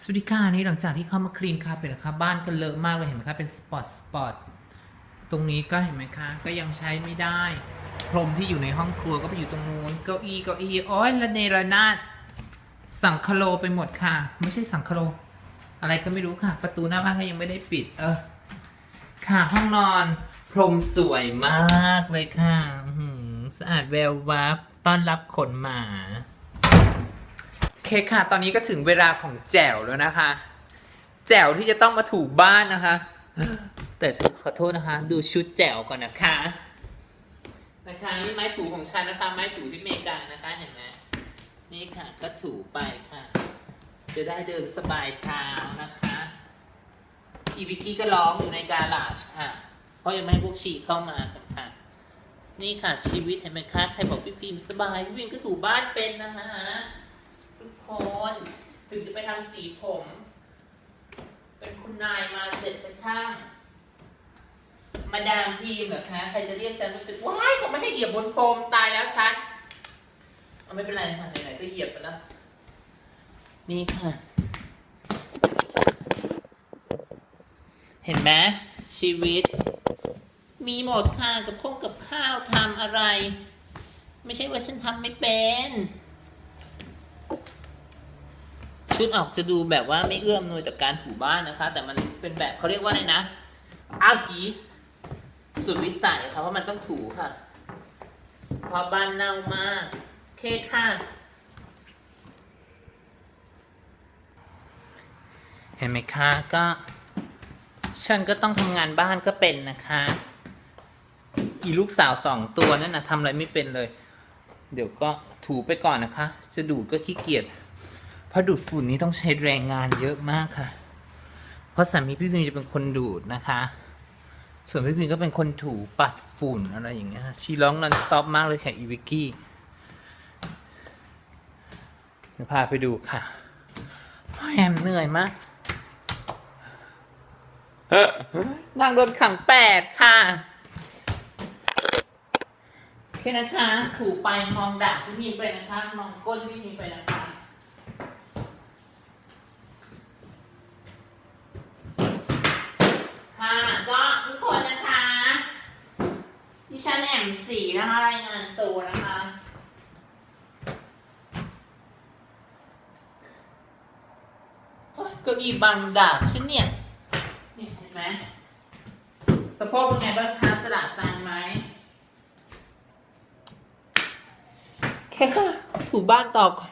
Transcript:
สวัสดีค่ะนี่หลังจากที่เข้ามาคลีนคาเป็นนะคะบ้านก็เลอะมากเลยเห็นไหมคะเป็นสปอตสปอตตรงนี้ก็เห็นไหมคะ ก็ยังใช้ไม่ได้ พรมที่อยู่ในห้องครัวก็ไปอยู่ตรงนู้นเก้าอี้เก้าอี้โอ้ยละเนระนาดสังคโลไปหมดค่ะ ไม่ใช่สังคโล อะไรก็ไม่รู้ค่ะ ประตูหน้าบ้านก็ยังไม่ได้ปิด เออ ค่ะห้องนอน พรมสวยมากเลยค่ะสะอาดแวววับต้อนรับขนหมา เคค่ะ ตอนนี้ก็ถึงเวลาของแจ๋วแล้วนะคะ แจ๋วที่จะต้องมาถูบ้านนะคะ แต่ขอโทษนะคะ ดูชุดแจ๋วก่อนนะคะ นะคะนี่ไม้ถูของฉันนะคะ ไม้ถูที่อเมริกานะคะเห็นไหมนี่ค่ะก็ถูไปค่ะ จะได้เดินสบายเท้านะคะ อีวิกกี้ก็ร้องอยู่ในกาลาชค่ะ เพราะยังไม่ให้พวกฉี่เข้ามากันค่ะ นี่ค่ะชีวิตเห็นไหมคะใครบอกพี่พิมพ์สบายพี่พิมพ์ก็ถูบ้านเป็นนะคะ ทุกคน ถึงจะไปทำสีผม เป็นคุณนายมาเสร็จกระช่าง มาดามพีมเหรอคะ ใครจะเรียกฉันว่าเป็นว้ายเขาไม่ให้เหยียบบนพรมตายแล้วฉันเอาไม่เป็นไรค่ะไหนๆก็เหยียบไปแล้ว นี่ค่ะ เห็นไหมชีวิต มีหมดค่ะกับข้องกับข้าวทำอะไร ไม่ใช่ว่าฉันทำไม่เป็น ชุดออกจะดูแบบว่าไม่เอื้อมหน่วยต่อการถูบ้านนะคะ แต่มันเป็นแบบเขาเรียกว่าอะไรนะอาผีสุดวิสัยค่ะว่าะมันต้องถูค่ะเพราะบ้านเน่ามากโอเคค่ะเห็นไหมคะก็ ฉันก็ต้องทำงานบ้านก็เป็นนะคะ อีลูกสาวสองตัวนั่นนะทำอะไรไม่เป็นเลย เดี๋ยวก็ถูไปก่อนนะคะ จะดูดก็ขี้เกียจ ราะดูดฝุ่นนี้ต้องใช้แรงงานเยอะมากค่ะ เพราะสามีพี่พิมจะเป็นคนดูดนะคะ ส่วนพี่พิมก็เป็นคนถูปัดฝุ่นอะไรอย่างเงี้ยชีร้องนอนสต็อปมากเลยค่ะอีวิกกี้พาไปดูค่ะแอมเหนื่อยมากนางโดนขังแปดค่ะโอเคนะคะ ถูไปมองดาบพี่มีไปนะคะ มองก้นพี่มีไปนะคะก็ทุกคนนะคะดิฉันแอม สี่นะคะรายงานตัวนะคะโอ๊ยเก้าอี้บังดาบฉันเนี่ยนี่เห็นไหมสะโพกเป็นไงบ้างคะสลัดตานไหมแค่ค่ะถูบ้านต่อก่อน